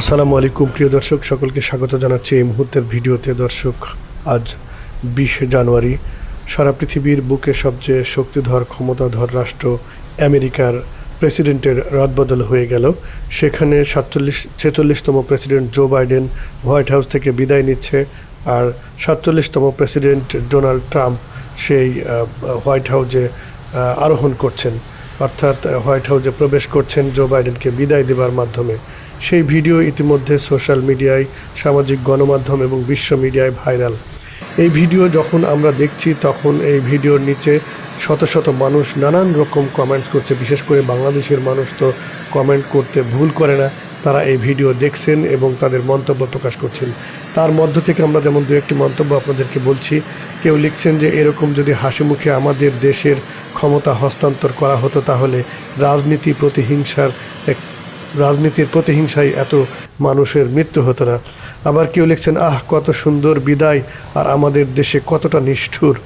আসসালামু আলাইকুম, প্রিয় দর্শক। সকলকে স্বাগত জানাচ্ছি এই মুহূর্তের ভিডিওতে। দর্শক, আজ বিশে জানুয়ারি। সারা পৃথিবীর বুকে সবচেয়ে শক্তিধর, ক্ষমতাধর রাষ্ট্র আমেরিকার প্রেসিডেন্টের রদবদল হয়ে গেল। সেখানে সাতচল্লিশ, ছেচল্লিশতম president Joe Biden White House থেকে বিদায় নিচ্ছে আর সাতচল্লিশতম প্রেসিডেন্ট ডোনাল্ড ট্রাম্প সেই হোয়াইট হাউসে, আরোহণ করছেন। অর্থাৎ হোয়াইট হাউসে প্রবেশ করছেন জো বাইডেনকে বিদায় দেবার মাধ্যমে। সেই ভিডিও ইতিমধ্যে সোশ্যাল মিডিয়ায়, সামাজিক গণমাধ্যম এবং বিশ্ব মিডিয়ায় ভাইরাল। এই ভিডিও যখন আমরা দেখছি, তখন এই ভিডিওর নিচে শত শত মানুষ নানান রকম কমেন্টস করছে। বিশেষ করে বাংলাদেশের মানুষ তো কমেন্ট করতে ভুল করে না। তারা এই ভিডিও দেখছেন এবং তাদের মন্তব্য প্রকাশ করছেন। তার মধ্য থেকে আমরা যেমন দু একটি মন্তব্য আপনাদেরকে বলছি, কেউ লিখছেন যে এরকম যদি হাসি মুখে আমাদের দেশের ক্ষমতা হস্তান্তর করা হতো, তাহলে রাজনীতি প্রতিহিংসার এক রাজনীতির প্রতিহিংসায় এত মানুষের মৃত্যু হতো না। আবার কেউ লিখছেন, আহ, কত সুন্দর বিদায়, আর আমাদের দেশে কতটা নিষ্ঠুর।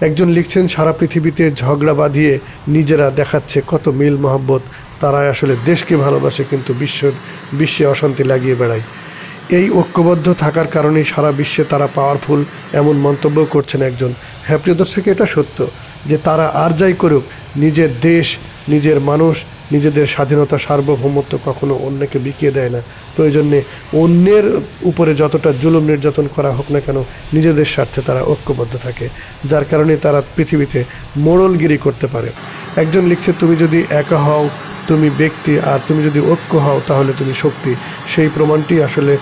একজন লিখছেন, সারা পৃথিবীতে ঝগড়া বাঁধিয়ে নিজেরা দেখাচ্ছে কত মিল মহব্বত তারা আসলে দেশকে ভালোবাসে কিন্তু বিশ্ব বিশ্বে অশান্তি লাগিয়ে বেড়ায়। এই ঐক্যবদ্ধ থাকার কারণেই সারা বিশ্বে তারা পাওয়ারফুল এমন মন্তব্য করছেন একজন। হ্যাঁ প্রিয় দর্শক এটা সত্য যে তারা আর যাই করুক, নিজের দেশ, নিজের মানুষ নিজেদের স্বাধীনতা, সার্বভৌমত্ব কখনো অন্যকে বিকিয়ে দেয় না। প্রয়োজনে অন্যের উপরে যতটা জুলুম নির্যাতন করা হোক না কেন, নিজেদের স্বার্থে তারা ঐক্যবদ্ধ থাকে, যার কারণে তারা পৃথিবীতে মোড়লগিরি করতে পারে। একজন লিখছে, তুমি যদি একা হও, তুমি ব্যক্তি, আর তুমি যদি ঐক্য হও, তাহলে তুমি শক্তি। সেই প্রমাণটি আসলে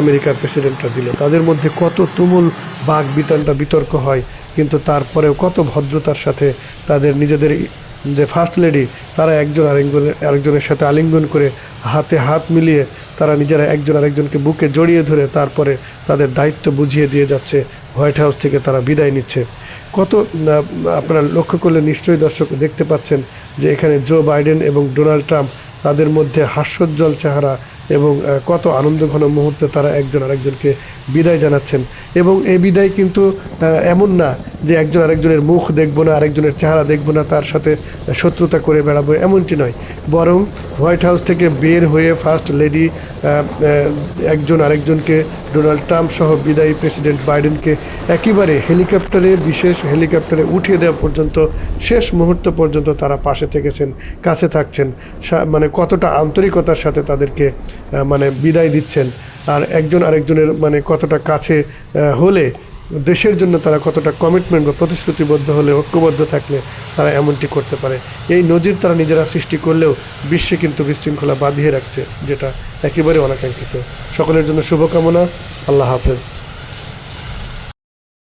আমেরিকার প্রেসিডেন্টরা দিল। তাদের মধ্যে কত তুমুল বাঘ বিতানটা বিতর্ক হয়, কিন্তু তারপরেও কত ভদ্রতার সাথে তাদের নিজেদের যে ফার্স্ট লেডি তারা একজন আরেকজনের আরেকজনের সাথে আলিঙ্গন করে হাতে হাত মিলিয়ে তারা নিজেরা একজন আরেকজনকে বুকে জড়িয়ে ধরে তারপরে তাদের দায়িত্ব বুঝিয়ে দিয়ে যাচ্ছে হোয়াইট হাউস থেকে তারা বিদায় নিচ্ছে। কত আপনারা লক্ষ্য করলে নিশ্চয়ই দর্শক দেখতে পাচ্ছেন যে এখানে জো বাইডেন এবং ডোনাল্ড ট্রাম্প তাদের মধ্যে হাস্যোজ্জ্বল চেহারা এবং কত আনন্দঘন মুহূর্তে তারা একজন আরেকজনকে বিদায় জানাচ্ছেন। এবং এই বিদায় কিন্তু এমন না যে একজন আরেকজনের মুখ দেখব না, আরেকজনের চেহারা দেখব না, তার সাথে শত্রুতা করে বেড়াবো, এমনটি নয়। বরং হোয়াইট হাউস থেকে বের হয়ে ফার্স্ট লেডি একজন আরেকজনকে, ডোনাল্ড ট্রাম্প সহ বিদায়ী প্রেসিডেন্ট বাইডেনকে একেবারে হেলিকপ্টারে, বিশেষ হেলিকপ্টারে উঠিয়ে দেওয়া পর্যন্ত, শেষ মুহূর্ত পর্যন্ত তারা পাশে থেকেছেন, কাছে থাকছেন। মানে কতটা আন্তরিকতার সাথে তাদেরকে মানে বিদায় দিচ্ছেন। আর একজন আরেকজনের মানে কতটা কাছে হলে দেশের জন্য তারা কতটা কমিটমেন্ট বা প্রতিশ্রুতিবদ্ধ হলে ঐক্যবদ্ধ থাকলে তারা এমনটি করতে পারে। এই নজির তারা নিজেরা সৃষ্টি করলেও বিশ্বে কিন্তু বিশৃঙ্খলা বাঁধিয়ে রাখছে, যেটা একেবারে অনাকাঙ্ক্ষিত। সকলের জন্য শুভকামনা। আল্লাহ হাফেজ।